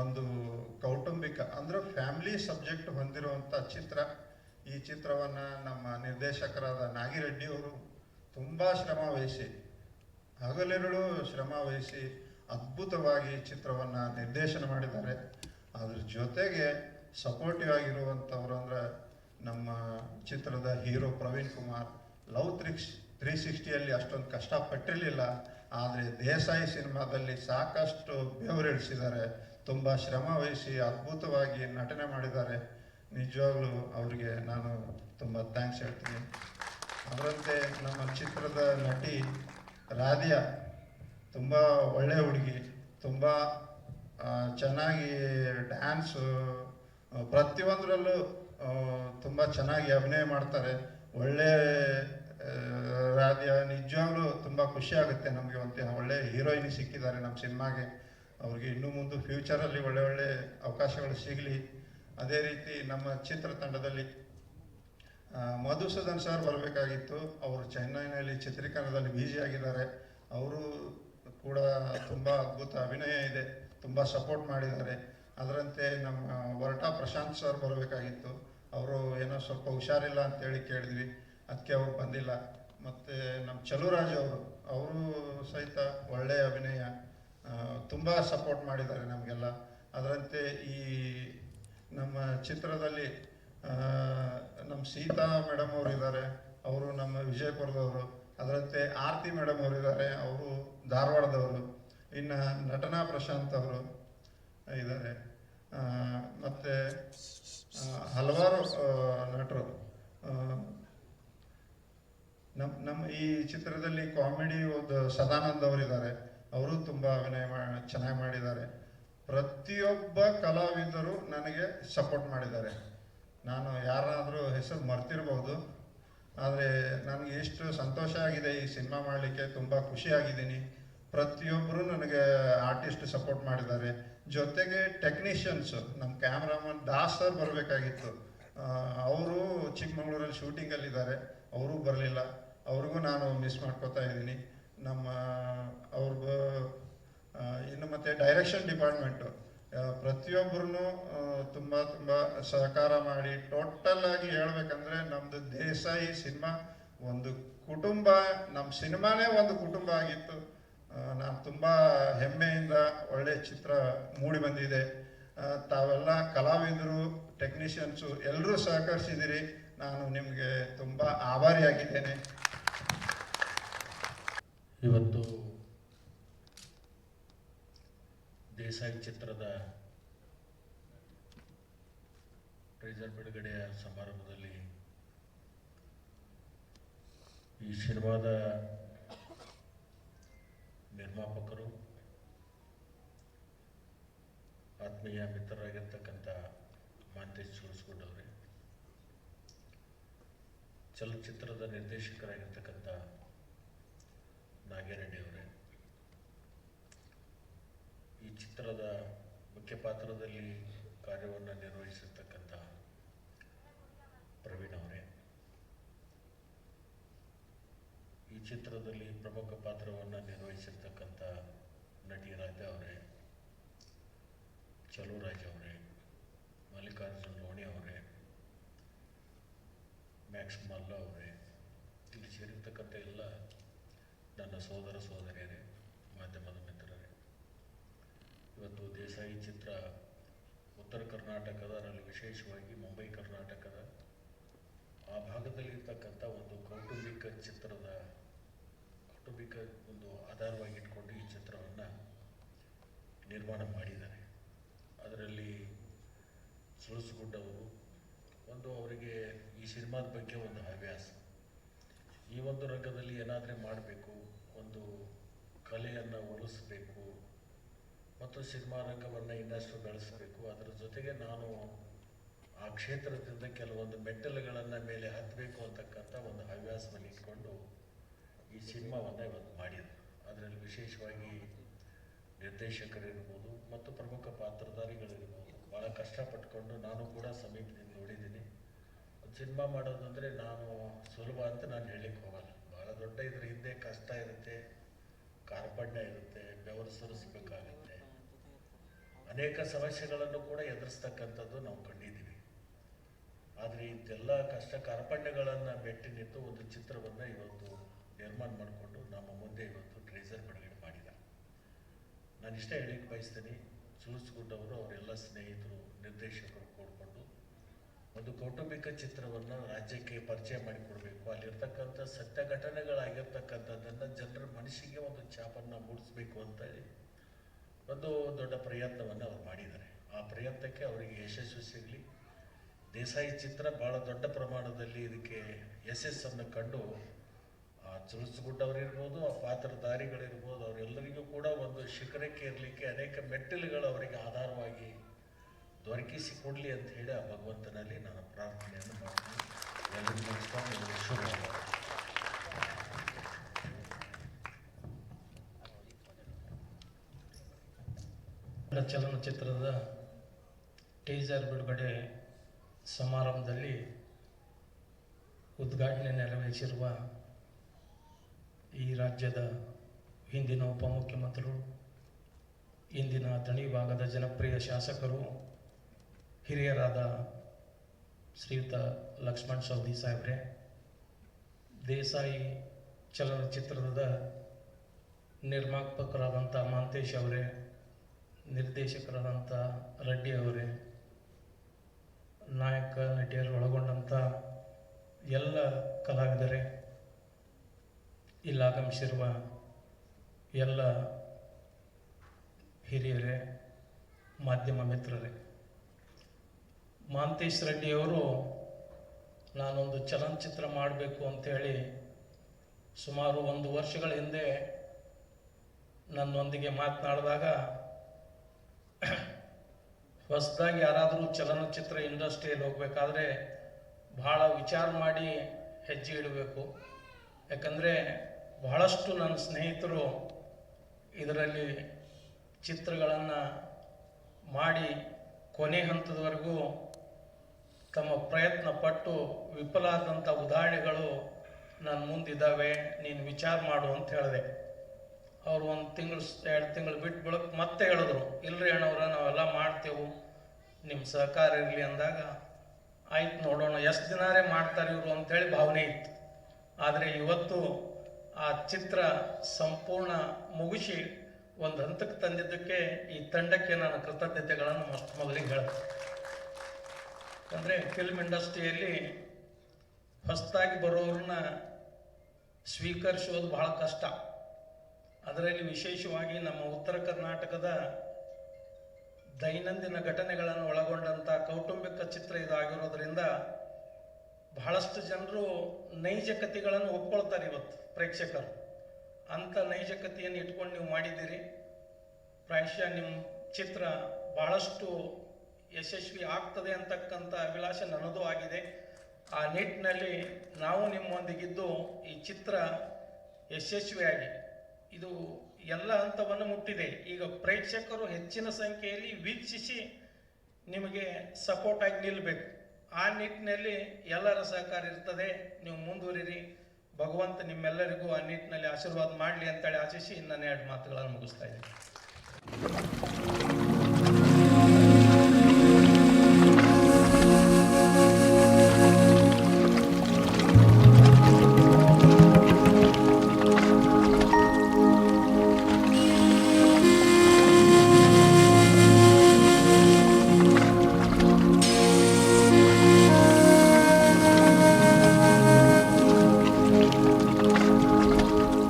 ಒಂದು ಕೌಟುಂಬಿಕ, ಅಂದ್ರೆ ಫ್ಯಾಮಿಲಿ ಸಬ್ಜೆಕ್ಟ್ ಹೊಂದಿರುವಂಥ ಚಿತ್ರ. ಈ ಚಿತ್ರವನ್ನು ನಮ್ಮ ನಿರ್ದೇಶಕರಾದ ನಾಗಿರೆಡ್ಡಿ ಅವರು ತುಂಬ ಶ್ರಮ ವಹಿಸಿ, ಹಗಲಿರುಳು ಶ್ರಮ ವಹಿಸಿ ಅದ್ಭುತವಾಗಿ ಚಿತ್ರವನ್ನು ನಿರ್ದೇಶನ ಮಾಡಿದ್ದಾರೆ. ಅದ್ರ ಜೊತೆಗೆ ಸಪೋರ್ಟಿವ್ ಆಗಿರುವಂಥವ್ರು ಅಂದ್ರೆ ನಮ್ಮ ಚಿತ್ರದ hero Praveen Kumar. Love tricks three ಸಿಕ್ಸ್ಟಿಯಲ್ಲಿ ಅಷ್ಟೊಂದು ಕಷ್ಟಪಟ್ಟಿರಲಿಲ್ಲ. ಆದರೆ ದೇಸಾಯಿ ಸಿನಿಮಾದಲ್ಲಿ ಸಾಕಷ್ಟು ಬೆವರಿಳಿಸಿದ್ದಾರೆ. ತುಂಬ ಶ್ರಮ ವಹಿಸಿ ಅದ್ಭುತವಾಗಿ ನಟನೆ ಮಾಡಿದ್ದಾರೆ. ನಿಜವಾಗ್ಲೂ ಅವರಿಗೆ ನಾನು ತುಂಬ ಥ್ಯಾಂಕ್ಸ್ ಹೇಳ್ತೀನಿ. ಅದರಂತೆ ನಮ್ಮ ಚಿತ್ರದ ನಟಿ ರಾಧಿಯಾ ತುಂಬ ಒಳ್ಳೆ ಹುಡುಗಿ ತುಂಬ ಚೆನ್ನಾಗಿ ಡ್ಯಾನ್ಸು ಪ್ರತಿಯೊಂದರಲ್ಲೂ ತುಂಬ ಚೆನ್ನಾಗಿ ಅಭಿನಯ ಮಾಡ್ತಾರೆ. ಒಳ್ಳೆ ಆ, ರಾಧಿಯಾ ನಿಜವಾಗ್ಲೂ ತುಂಬ ಖುಷಿ ಆಗುತ್ತೆ ನಮಗೆ ಒಂದು ಒಳ್ಳೆ ಹೀರೋಯಿನ್ ಸಿಕ್ಕಿದ್ದಾರೆ ನಮ್ಮ ಸಿನಿಮಾಗೆ. ಅವ್ರಿಗೆ ಇನ್ನೂ ಮುಂದೆ ಫ್ಯೂಚರಲ್ಲಿ ಒಳ್ಳೆ ಒಳ್ಳೆ ಅವಕಾಶಗಳು ಸಿಗಲಿ. ಅದೇ ರೀತಿ ನಮ್ಮ ಚಿತ್ರತಂಡದಲ್ಲಿ ಮಧುಸೂದನ್ ಸರ್ ಬರಬೇಕಾಗಿತ್ತು. ಅವರು ಚೆನ್ನೈನಲ್ಲಿ ಚಿತ್ರೀಕರಣದಲ್ಲಿ ಬ್ಯುಸಿ ಆಗಿದ್ದಾರೆ. ಅವರು ಕೂಡ ತುಂಬ ಅದ್ಭುತ ಅಭಿನಯ ಇದೆ. ತುಂಬ ಸಪೋರ್ಟ್ ಮಾಡಿದ್ದಾರೆ. ಅದರಂತೆ ನಮ್ಮ ವರಟ ಪ್ರಶಾಂತ್ ಸರ್ ಬರಬೇಕಾಗಿತ್ತು. ಅವರು ಏನೋ ಸ್ವಲ್ಪ ಹುಷಾರಿಲ್ಲ ಅಂತೇಳಿ ಕೇಳಿದ್ವಿ. ಅದಕ್ಕೆ ಅವ್ರು ಬಂದಿಲ್ಲ. ಮತ್ತು ನಮ್ಮ ಚಲುರಾಜ್ ಅವರು ಅವರು ಸಹಿತ ಒಳ್ಳೆಯ ಅಭಿನಯ ತುಂಬ ಸಪೋರ್ಟ್ ಮಾಡಿದ್ದಾರೆ ನಮಗೆಲ್ಲ. ಅದರಂತೆ ಈ ನಮ್ಮ ಚಿತ್ರದಲ್ಲಿ ನಮ್ಮ ಸೀತಾ ಮೇಡಮ್ ಅವರು ಇದ್ದಾರೆ ಅವರು ನಮ್ಮ ವಿಜಯಪುರದವರು. ಅದರಂತೆ ಆರತಿ ಮೇಡಮ್ ಅವರು ಇದ್ದಾರೆ ಅವರು ಧಾರವಾಡದವರು. ಇನ್ನು ನಟನಾ ಪ್ರಶಾಂತ್ ಅವರು ಇದ್ದಾರೆ ಮತ್ತು ಹಲವಾರು ನಟರು. ನಮ್ಮ ನಮ್ಮ ಈ ಚಿತ್ರದಲ್ಲಿ ಕಾಮಿಡಿ ಒಂದು ಸದಾನಂದ್ ಅವರಿದ್ದಾರೆ. ಅವರು ತುಂಬ ಅಭಿನಯ ಚೆನ್ನಾಗಿ ಮಾಡಿದ್ದಾರೆ. ಪ್ರತಿಯೊಬ್ಬ ಕಲಾವಿದರು ನನಗೆ ಸಪೋರ್ಟ್ ಮಾಡಿದ್ದಾರೆ. ನಾನು ಯಾರಾದರೂ ಹೆಸರು ಮರ್ತಿರ್ಬೋದು, ಆದರೆ ನನಗೆ ಎಷ್ಟು ಸಂತೋಷ ಆಗಿದೆ ಈ ಸಿನಿಮಾ ಮಾಡಲಿಕ್ಕೆ, ತುಂಬ ಖುಷಿಯಾಗಿದ್ದೀನಿ ಪ್ರತಿಯೊಬ್ಬರು ನನಗೆ ಆರ್ಟಿಸ್ಟ್ ಸಪೋರ್ಟ್ ಮಾಡಿದ್ದಾರೆ. ಜೊತೆಗೆ ಟೆಕ್ನಿಷಿಯನ್ಸು ನಮ್ಮ ಕ್ಯಾಮ್ರಾಮನ್ ದಾಸ್ ಸರ್ ಬರಬೇಕಾಗಿತ್ತು. ಅವರು ಚಿಕ್ಕಮಗಳೂರಲ್ಲಿ ಶೂಟಿಂಗಲ್ಲಿದ್ದಾರೆ ಅವರೂ ಬರಲಿಲ್ಲ. ಅವ್ರಿಗೂ ನಾನು ಮಿಸ್ ಮಾಡ್ಕೋತಾ ಇದ್ದೀನಿ. ನಮ್ಮ, ಅವ್ರಿಗೂ ಇನ್ನು ಮತ್ತೆ ಡೈರೆಕ್ಷನ್ ಡಿಪಾರ್ಟ್ಮೆಂಟು ಪ್ರತಿಯೊಬ್ಬರೂ ತುಂಬ ತುಂಬ ಸಹಕಾರ ಮಾಡಿ ಟೋಟಲ್ ಆಗಿ ಹೇಳ್ಬೇಕಂದ್ರೆ ನಮ್ಮದು ದೇಸಾಯಿ ಸಿನಿಮಾ ಒಂದು ಕುಟುಂಬ ನಮ್ಮ ಸಿನಿಮಾನೇ ಒಂದು ಕುಟುಂಬ ಆಗಿತ್ತು. ನಾನು ತುಂಬ ಹೆಮ್ಮೆಯಿಂದ ಒಳ್ಳೆ ಚಿತ್ರ ಮೂಡಿ ಬಂದಿದೆ. ತಾವೆಲ್ಲ ಕಲಾವಿದರು ಟೆಕ್ನಿಷಿಯನ್ಸು ಎಲ್ಲರೂ ಸಹಕರಿಸಿದಿರಿ. ನಾನು ನಿಮಗೆ ತುಂಬ ಆಭಾರಿಯಾಗಿದ್ದೇನೆ. ಇವತ್ತು ದೇಸಾಯಿ ಚಿತ್ರದ ಟ್ರೈಸರ್ ಬಿಡುಗಡೆಯ ಸಮಾರಂಭದಲ್ಲಿ ಈ ಸಿನಿಮಾದ ನಿರ್ಮಾಪಕರು, ಆತ್ಮೀಯ ಮಿತ್ರರಾಗಿರ್ತಕ್ಕಂಥ ಮಾಂತೇಶ್ ಸುಳಿಸ್ಕೊಂಡವ್ರೆ ಚಲನಚಿತ್ರದ ನಿರ್ದೇಶಕರಾಗಿರ್ತಕ್ಕಂಥ ನಾಗೇರೆಡ್ಡಿ ಅವರೇ ಈ ಚಿತ್ರದ ಮುಖ್ಯ ಪಾತ್ರದಲ್ಲಿ ಕಾರ್ಯವನ್ನು ನಿರ್ವಹಿಸಿರ್ತಕ್ಕಂಥ ಪ್ರವೀಣ್ ಅವರೇ. ಈ ಚಿತ್ರದಲ್ಲಿ ಪ್ರಮುಖ ಪಾತ್ರವನ್ನು ನಿರ್ವಹಿಸಿರ್ತಕ್ಕಂಥ ನಟಿ ರಾಜ ಅವರೇ ಚಲುರಾಜ್ ಅವರೇ, ಮಲ್ಲಿಕಾರ್ಜುನ್ ಲೋಣಿ ಅವರೇ, ಮ್ಯಾಕ್ಸ್ ಮಲ್ಲ ಅವರೇ, ಇಲ್ಲಿ ಸೇರಿರ್ತಕ್ಕಂಥ ಎಲ್ಲ ನನ್ನ ಸೋದರ ಸೋದರಿಯರೇ, ಮಾಧ್ಯಮದ ಮಿತ್ರರೇ, ಇವತ್ತು ದೇಸಾಯಿ ಚಿತ್ರ ಉತ್ತರ ಕರ್ನಾಟಕದ ಅದರಲ್ಲಿ ವಿಶೇಷವಾಗಿ ಮುಂಬೈ ಕರ್ನಾಟಕದ ಆ ಭಾಗದಲ್ಲಿರ್ತಕ್ಕಂಥ ಒಂದು ಕೌಟುಂಬಿಕ ಚಿತ್ರದ, ಕೌಟುಂಬಿಕ ಒಂದು ಆಧಾರವಾಗಿ ಇಟ್ಕೊಂಡು ಈ ಚಿತ್ರವನ್ನು ನಿರ್ಮಾಣ ಮಾಡಿದ್ದಾರೆ. ಅದರಲ್ಲಿ ಸುಳಸುಗುಡ್ಡವರು ಒಂದು ಅವರಿಗೆ ಈ ಸಿನಿಮಾದ ಬಗ್ಗೆ ಒಂದು ಹವ್ಯಾಸ. ಈ ಒಂದು ರಂಗದಲ್ಲಿ ಏನಾದರೂ ಮಾಡಬೇಕು, ಒಂದು ಕಲೆಯನ್ನು ಉಳಿಸ್ಬೇಕು ಮತ್ತು ಸಿನಿಮಾ ರಂಗವನ್ನು ಇನ್ನಷ್ಟು ಬೆಳೆಸಬೇಕು, ಅದರ ಜೊತೆಗೆ ನಾನು ಆ ಕ್ಷೇತ್ರದಿಂದ ಕೆಲವೊಂದು ಮೆಟ್ಟಲುಗಳನ್ನು ಮೇಲೆ ಹತ್ತಬೇಕು ಅಂತಕ್ಕಂಥ ಒಂದು ಹವ್ಯಾಸವನ್ನು ಇಟ್ಕೊಂಡು ಈ ಸಿನಿಮಾವನ್ನು ಇವತ್ತು ಮಾಡಿದೆ ಅದರಲ್ಲಿ ವಿಶೇಷವಾಗಿ ನಿರ್ದೇಶಕರಿರ್ಬೋದು, ಮತ್ತು ಪ್ರಮುಖ ಪಾತ್ರಧಾರಿಗಳಿರ್ಬೋದು. ಭಾಳ ಕಷ್ಟಪಟ್ಕೊಂಡು ನಾನು ಕೂಡ ಸಮೀಪದಿಂದ ನೋಡಿದ್ದೀನಿ. ಸಿನಿಮಾ ಮಾಡೋದಂದರೆ ನಾನು ಸುಲಭ ಅಂತ ನಾನು ಹೇಳಲಿಕ್ಕೆ ಹೋಗಲ್ಲ. ಭಾಳ ದೊಡ್ಡ ಇದ್ರ ಹಿಂದೆ ಕಷ್ಟ ಇರುತ್ತೆ, ಕಾರ್ಪಣ್ಯ ಇರುತ್ತೆ, ಬೆವರು ಸುರಿಸ್ಬೇಕಾಗುತ್ತೆ. ಅನೇಕ ಸಮಸ್ಯೆಗಳನ್ನು ಕೂಡ ಎದುರಿಸ್ತಕ್ಕಂಥದ್ದು ನಾವು ಕಂಡಿದ್ದೀವಿ. ಆದರೆ ಇದೆಲ್ಲ ಕಷ್ಟ ಕಾರ್ಪಣ್ಯಗಳನ್ನು ಬೆಟ್ಟಿ ನಿಂತು ಒಂದು ಚಿತ್ರವನ್ನು ಇವತ್ತು ನಿರ್ಮಾಣ ಮಾಡಿಕೊಂಡು ನಮ್ಮ ಮುಂದೆ ಇವತ್ತು ಟ್ರೇಸರ್ ಬಿಡುಗಡೆ ಮಾಡಿದ. ನಾನು ಇಷ್ಟ ಹೇಳಿಕ್ಕೆ ಬಯಸ್ತೀನಿ ಸುಲಸ್ಗುಡ್ ಅವರು ಅವರೆಲ್ಲ ಸ್ನೇಹಿತರು, ನಿರ್ದೇಶಕರು ಕೂಡಿಕೊಂಡು ಒಂದು ಕೌಟುಂಬಿಕ ಚಿತ್ರವನ್ನು ರಾಜ್ಯಕ್ಕೆ ಪರಿಚಯ ಮಾಡಿಕೊಡಬೇಕು. ಅಲ್ಲಿರ್ತಕ್ಕಂಥ ಸತ್ಯ ಘಟನೆಗಳಾಗಿರ್ತಕ್ಕಂಥದ್ದನ್ನು ಜನರ ಮನಸ್ಸಿಗೆ ಒಂದು ಛಾಪನ್ನು ಮೂಡಿಸ್ಬೇಕು ಅಂತೇಳಿ ಒಂದು ದೊಡ್ಡ ಪ್ರಯತ್ನವನ್ನು ಅವ್ರು ಮಾಡಿದ್ದಾರೆ. ಆ ಪ್ರಯತ್ನಕ್ಕೆ ಅವರಿಗೆ ಯಶಸ್ವಿ ಸಿಗಲಿ. ದೇಸಾಯಿ ಚಿತ್ರ ಭಾಳ ದೊಡ್ಡ ಪ್ರಮಾಣದಲ್ಲಿ ಇದಕ್ಕೆ ಯಶಸ್ಸನ್ನು ಕಂಡು, ಆ ಚುರುಸುಗುಡ್ಡ ಅವರಿರ್ಬೋದು ಆ ಪಾತ್ರಧಾರಿಗಳಿರ್ಬೋದು, ಅವರೆಲ್ಲರಿಗೂ ಕೂಡ ಒಂದು ಶಿಖರಕ್ಕೆ ಇರಲಿಕ್ಕೆ ಅನೇಕ ಮೆಟ್ಟಿಲುಗಳು ಅವರಿಗೆ ಆಧಾರವಾಗಿ ದೊರಕಿಸಿ ಕೊಡಲಿ ಅಂತ ಹೇಳಿ ಆ ಭಗವಂತನಲ್ಲಿ ನಾನು ಪ್ರಾರ್ಥನೆಯನ್ನು ಮಾಡ್ತೀನಿ. ಎಲ್ಲರಿಗೂ ಚಲನಚಿತ್ರದ ಟೀಸರ್ ಬಿಡುಗಡೆ ಸಮಾರಂಭದಲ್ಲಿ ಉದ್ಘಾಟನೆ ನೆರವೇರಿಸಿರುವ ಈ ರಾಜ್ಯದ ಹಿಂದಿನ ಉಪಮುಖ್ಯಮಂತ್ರಿಗಳು ಇಂದಿನ ದಣಿ ಭಾಗದ ಜನಪ್ರಿಯ ಶಾಸಕರು ಹಿರಿಯರಾದ ಶ್ರೀಯುತ ಲಕ್ಷ್ಮಣ್ ಸವದಿ ಸಾಹೇಬ್ರೆ, ದೇಸಾಯಿ ಚಲನಚಿತ್ರದ ನಿರ್ಮಾಪಕರಾದಂಥ ಮಾಂತೇಶ್ ಅವರೇ, ನಿರ್ದೇಶಕರಾದಂಥ ರೆಡ್ಡಿ ಅವರೇ, ನಾಯಕ ನಟಿಯರು ಒಳಗೊಂಡಂಥ ಎಲ್ಲ ಕಲಾವಿದರೇ ಇಲ್ಲಾಗಮಿಸಿರುವ ಎಲ್ಲ ಹಿರಿಯರೇ, ಮಾಧ್ಯಮ ಮಿತ್ರರೇ. ಮಾಂತೇಶ್ ರೆಡ್ಡಿಯವರು ನಾನೊಂದು ಚಲನಚಿತ್ರ ಮಾಡಬೇಕು ಅಂಥೇಳಿ ಸುಮಾರು ಒಂದು ವರ್ಷಗಳ ಹಿಂದೆ ನನ್ನೊಂದಿಗೆ ಮಾತನಾಡಿದಾಗ ಹೊಸದಾಗಿ ಯಾರಾದರೂ ಚಲನಚಿತ್ರ ಇಂಡಸ್ಟ್ರಿಯಲ್ಲಿ ಹೋಗಬೇಕಾದ್ರೆ ಭಾಳ ವಿಚಾರ ಮಾಡಿ ಹೆಜ್ಜೆ ಇಡಬೇಕು. ಯಾಕಂದರೆ ಬಹಳಷ್ಟು ನನ್ನ ಸ್ನೇಹಿತರು ಇದರಲ್ಲಿ ಚಿತ್ರಗಳನ್ನು ಮಾಡಿ ಕೊನೆ ಹಂತದವರೆಗೂ ತಮ್ಮ ಪ್ರಯತ್ನ ಪಟ್ಟು ವಿಫಲ ಆದಂಥ ಉದಾಹರಣೆಗಳು ನನ್ನ ಮುಂದಿದ್ದಾವೆ ನೀನು ವಿಚಾರ ಮಾಡು ಅಂತ ಹೇಳಿದೆ. ಅವರು ಒಂದು ತಿಂಗಳು ಎರಡು ತಿಂಗಳು ಬಿಟ್ಟು ಬಳಕ ಮತ್ತೆ ಹೇಳಿದ್ರು ಇಲ್ಲರಿ ಅಣ್ಣವ್ರ, ನಾವೆಲ್ಲ ಮಾಡ್ತೇವೆ ನಿಮ್ಮ ಸಹಕಾರ ಇರಲಿ ಅಂದಾಗ, ಆಯ್ತು ನೋಡೋಣ, ಎಷ್ಟು ದಿನಾರೇ ಮಾಡ್ತಾರೆ ಇವರು ಅಂತೇಳಿ ಭಾವನೆ ಇತ್ತು. ಆದರೆ ಇವತ್ತು ಆ ಚಿತ್ರ ಸಂಪೂರ್ಣ ಮುಗಿಸಿ ಒಂದು ಹಂತಕ್ಕೆ ತಂದಿದ್ದಕ್ಕೆ ಈ ತಂಡಕ್ಕೆ ನಾನು ಕೃತಜ್ಞತೆಗಳನ್ನು ಮೊದಲಿಗೆ ಹೇಳ್ತೀನಿ ಅಂದರೆ ಫಿಲ್ಮ್ ಇಂಡಸ್ಟ್ರಿಯಲ್ಲಿ ಹೊಸದಾಗಿ ಬರೋರನ್ನ ಸ್ವೀಕರಿಸೋದು ಬಹಳ ಕಷ್ಟ. ಅದರಲ್ಲಿ ವಿಶೇಷವಾಗಿ ನಮ್ಮ ಉತ್ತರ ಕರ್ನಾಟಕದ ದೈನಂದಿನ ಘಟನೆಗಳನ್ನು ಒಳಗೊಂಡಂಥ ಕೌಟುಂಬಿಕ ಚಿತ್ರ ಇದಾಗಿರೋದ್ರಿಂದ ಬಹಳಷ್ಟು ಜನರು ನೈಜ ಕಥೆಗಳನ್ನು ಒಪ್ಕೊಳ್ತಾರೆ ಇವತ್ತು ಪ್ರೇಕ್ಷಕರು. ಅಂಥ ನೈಜ ಕಥೆಯನ್ನು ಇಟ್ಕೊಂಡು ನೀವು ಮಾಡಿದ್ದೀರಿ. ಪ್ರಾಯಶಃ ನಿಮ್ಮ ಚಿತ್ರ ಬಹಳಷ್ಟು ಯಶಸ್ವಿ ಆಗ್ತದೆ ಅಂತಕ್ಕಂಥ ಅಭಿಲಾಷೆ ನನ್ನದು ಆಗಿದೆ. ಆ ನಿಟ್ಟಿನಲ್ಲಿ ನಾವು ನಿಮ್ಮೊಂದಿಗಿದ್ದು ಈ ಚಿತ್ರ ಯಶಸ್ವಿಯಾಗಿ, ಇದು ಎಲ್ಲ ಹಂತವನ್ನು ಮುಟ್ಟಿದೆ. ಈಗ ಪ್ರೇಕ್ಷಕರು ಹೆಚ್ಚಿನ ಸಂಖ್ಯೆಯಲ್ಲಿ ವೀಕ್ಷಿಸಿ ನಿಮಗೆ ಸಪೋರ್ಟ್ ಆಗಿ ನಿಲ್ಲಬೇಕು ಆ ನಿಟ್ಟಿನಲ್ಲಿ ಎಲ್ಲರ ಸಹಕಾರ ಇರ್ತದೆ. ನೀವು ಮುಂದುವರಿರಿ. ಭಗವಂತ ನಿಮ್ಮೆಲ್ಲರಿಗೂ ಆ ನಿಟ್ಟಿನಲ್ಲಿ ಆಶೀರ್ವಾದ ಮಾಡಲಿ ಅಂತೇಳಿ ಆಶಿಸಿ ನನ್ನ ಎರಡು ಮಾತುಗಳನ್ನು ಮುಗಿಸ್ತಾ ಇದ್ದೀನಿ.